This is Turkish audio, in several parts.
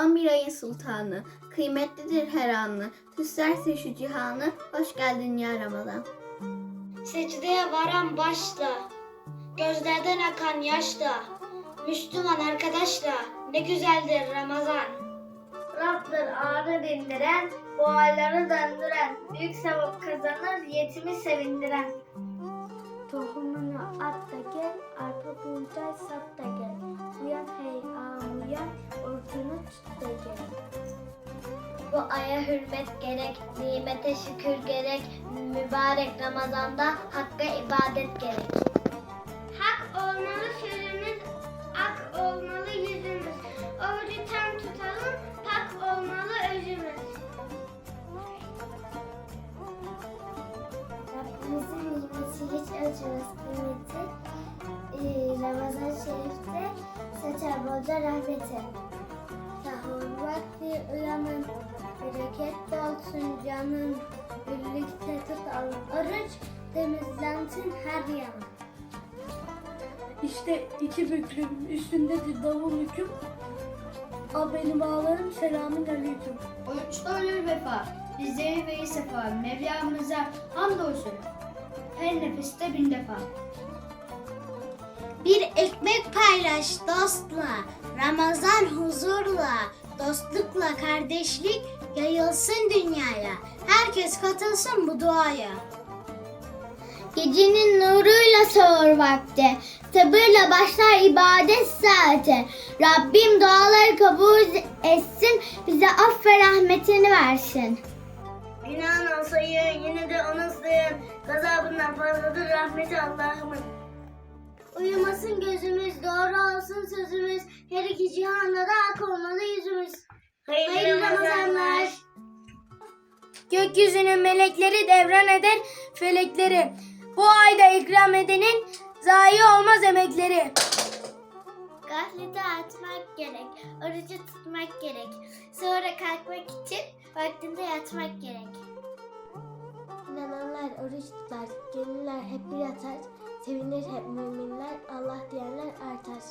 11 ayın sultanı, kıymetlidir her anı. Süslerse şu cihanı, hoş geldin ya Ramazan. Secdeye varan başla, gözlerden akan yaşla, Müslüman arkadaşla ne güzeldir Ramazan. Rabbdir ağrı dindiren, bu ayları döndüren, büyük sevap kazanır, yetimi sevindiren. Tohumunu at da gel, arpa buğday sat da gel. Uyan hey ağam uyan, orucunu tut da gel. Bu aya hürmet gerek, nimete şükür gerek, mübarek Ramazan'da hakka ibadet gerek. Hak olmalı sözümüz, ak olmalı yüzümüz. Orucu tam tutalım, pak olmalı özümüz. Rabbimizin nimeti hiç ölçülmez kıymeti. Ramazan Şerif'te saçar bolca rahmeti. Vakti uyanın, bereket dolsun canın. Birlikte tutalım oruç, temizlensin her yanı. İşte iki büklüm, üstündedir davul hüküm. A benim ağlarım selamün aleyküm. Oruçta ölür vefa, bizleri ve sefa, Mevlamıza hamdolsun. Her nefeste bin defa. Bir ekmek paylaş dostla, Ramazan huzurla, dostlukla kardeşlik yayılsın dünyaya. Herkes katılsın bu duaya. Gecenin nuruyla sahur vakti, sabırla başlar ibadet saati. Rabbim duaları kabul etsin, bize aff ve rahmetini versin. Günahına sayın, yine de ona sayın. Gazabından fazladır rahmeti Allah'ımın. Uyumasın gözümüz, doğru olsun sözümüz. Her iki cihanda da ak olmalı yüzümüz. Hayırlı Ramazanlar. Gökyüzünün melekleri devran eder felekleri. Bu ayda ikram edenin zayi olmaz emekleri. Gafleti atmak gerek, orucu tutmak gerek. Sonra kalkmak için vaktinde yatmak gerek. İnananlar oruç tutar, gönüller hep bir yatar. Sevinir hep müminler, Allah diyenler artar.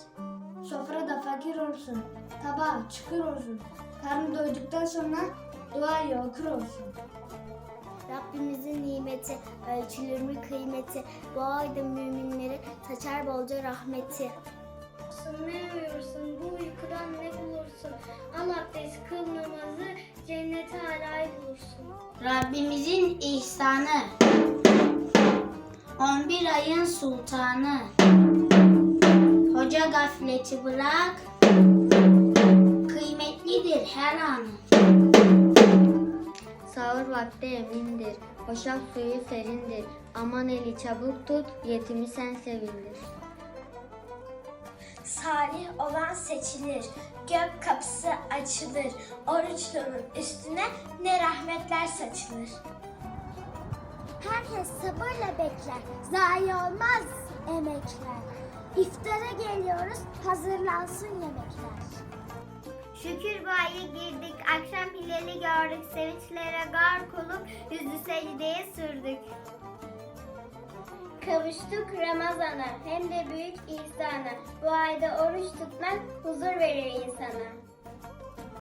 Sofrada fakir olsun, tabağı çukur olsun. Karnı doyduktan sonra duayı okur olsun. Rabbimizin nimeti, ölçülür mü kıymeti, bu ayda müminleri saçar bolca rahmeti. Ne uyursun, bu uykudan ne bulursun? Al abdest, kıl namazı, cennete alayı bulursun. Rabbimizin ihsanı 11 ayın sultanı Hoca gafleti bırak Her anı Sahur vakti emindir, hoşaf suyu serindir. Aman eli çabuk tut, yetimi sen sevindir. Salih olan seçilir, gök kapısı açılır. Oruçlunun üstüne ne rahmetler saçılır. Herkes sabırla bekler, zayi olmaz emekler. İftara geliyoruz, hazırlansın yemekler. Şükür bu aya girdik, akşam hilali gördük, sevinçlere gark olup yüzü secdeye sürdük. Kavuştuk Ramazan'a hem de büyük ihsana. Bu ayda oruç tutmak huzur verir insana.